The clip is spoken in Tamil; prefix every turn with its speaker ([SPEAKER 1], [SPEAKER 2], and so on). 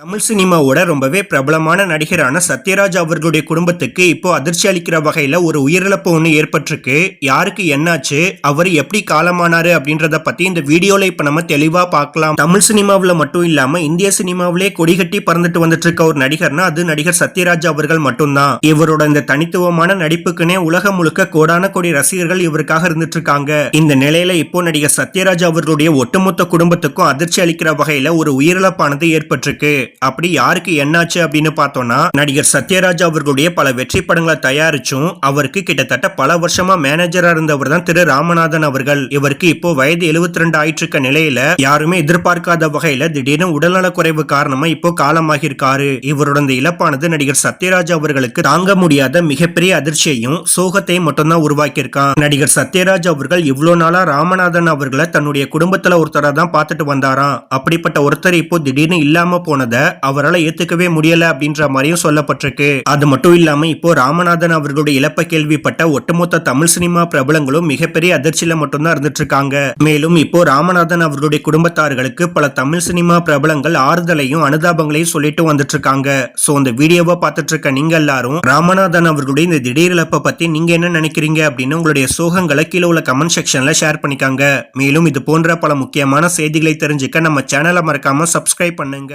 [SPEAKER 1] தமிழ் சினிமாவோட ரொம்பவே பிரபலமான நடிகரான சத்யராஜ் அவர்களுடைய குடும்பத்துக்கு இப்போ அதிர்ச்சி அளிக்கிற வகையில ஒரு உயிரிழப்பு ஒன்று ஏற்பட்டிருக்கு. யாருக்கு என்னாச்சு? அவர் எப்படி காலமானாரு அப்படின்றத பத்தி இந்த வீடியோல இப்ப நம்ம தெளிவா பார்க்கலாம். தமிழ் சினிமாவில் மட்டும் இல்லாம இந்திய சினிமாவிலே கொடிகட்டி பறந்துட்டு வந்துட்டு இருக்க ஒரு நடிகர்னா அது நடிகர் சத்யராஜ் அவர்கள் மட்டும்தான். இவரோட இந்த தனித்துவமான நடிப்புக்குனே உலகம் முழுக்க கோடான கோடி ரசிகர்கள் இவருக்காக இருந்துட்டு இருக்காங்க இந்த நிலையில இப்போ நடிகர் சத்யராஜ் அவர்களுடைய ஒட்டுமொத்த குடும்பத்துக்கும் அதிர்ச்சி அளிக்கிற வகையில ஒரு உயிரிழப்பானது ஏற்பட்டிருக்கு. அப்படி யாருக்கு என்னாச்சு அப்படின்னு பார்த்தோம்னா நடிகர் சத்யராஜ் அவர்களுடைய பல வெற்றி படங்களை தயாரிச்சும் அவருக்கு கிட்டத்தட்ட பல வருஷமா மேனேஜரா இருந்தவர் தான் திரு ராமநாதன் அவர்கள். இவருக்கு இப்போ வயது 72 ரெண்டு ஆயிட்டு இருக்க நிலையில யாருமே எதிர்பார்க்காத வகையில திடீர்னு உடல்நலக் குறைவு காரணமா இப்போ காலமாகியிருக்காரு. இவரோட இந்த இழப்பானது நடிகர் சத்யராஜ் அவர்களுக்கு தாங்க முடியாத மிகப்பெரிய அதிர்ச்சியையும் சோகத்தையும் மட்டும்தான் உருவாக்கியிருக்கான். நடிகர் சத்யராஜ் அவர்கள் இவ்வளவு நாளா ராமநாதன் அவர்களை தன்னுடைய குடும்பத்துல ஒருத்தரா தான் பார்த்துட்டு வந்தாராம். அப்படிப்பட்ட ஒருத்தர் இப்போ திடீர்னு இல்லாம போனது அவரால் ஏத்துக்கவே முடியல அப்படின்ற மாதிரியும் சொல்லப்பட்டிருக்கு. அது மட்டும் இல்லாம இப்போ ராமநாதன் அவர்களுடைய இழப்ப கேள்விப்பட்ட ஒட்டுமொத்த தமிழ் சினிமா பிரபலங்களும் மிகப்பெரிய அதிர்ச்சியில மட்டும்தான் இருந்துட்டு இருக்காங்க மேலும் இப்போ ராமநாதன் அவர்களுடைய குடும்பத்தார்களுக்கு பல தமிழ் சினிமா பிரபலங்கள் ஆறுதலையும் அனுதாபங்களையும் சொல்லிட்டு வந்துட்டு இருக்காங்க சோ இந்த வீடியோவை பார்த்துட்டு இருக்க நீங்க எல்லாரும் ராமநாதன் அவர்களுடைய இந்த திடீர் இழப்பை பத்தி நீங்க என்ன நினைக்கிறீங்க அப்படின்னு உங்களுடைய சோகங்களை கீழே உள்ள கமெண்ட் செக்ஷன்ல ஷேர் பண்ணிக்காங்க. மேலும் இது போன்ற பல முக்கியமான செய்திகளை தெரிஞ்சுக்க நம்ம சேனலை மறக்காம சப்ஸ்கிரைப் பண்ணுங்க.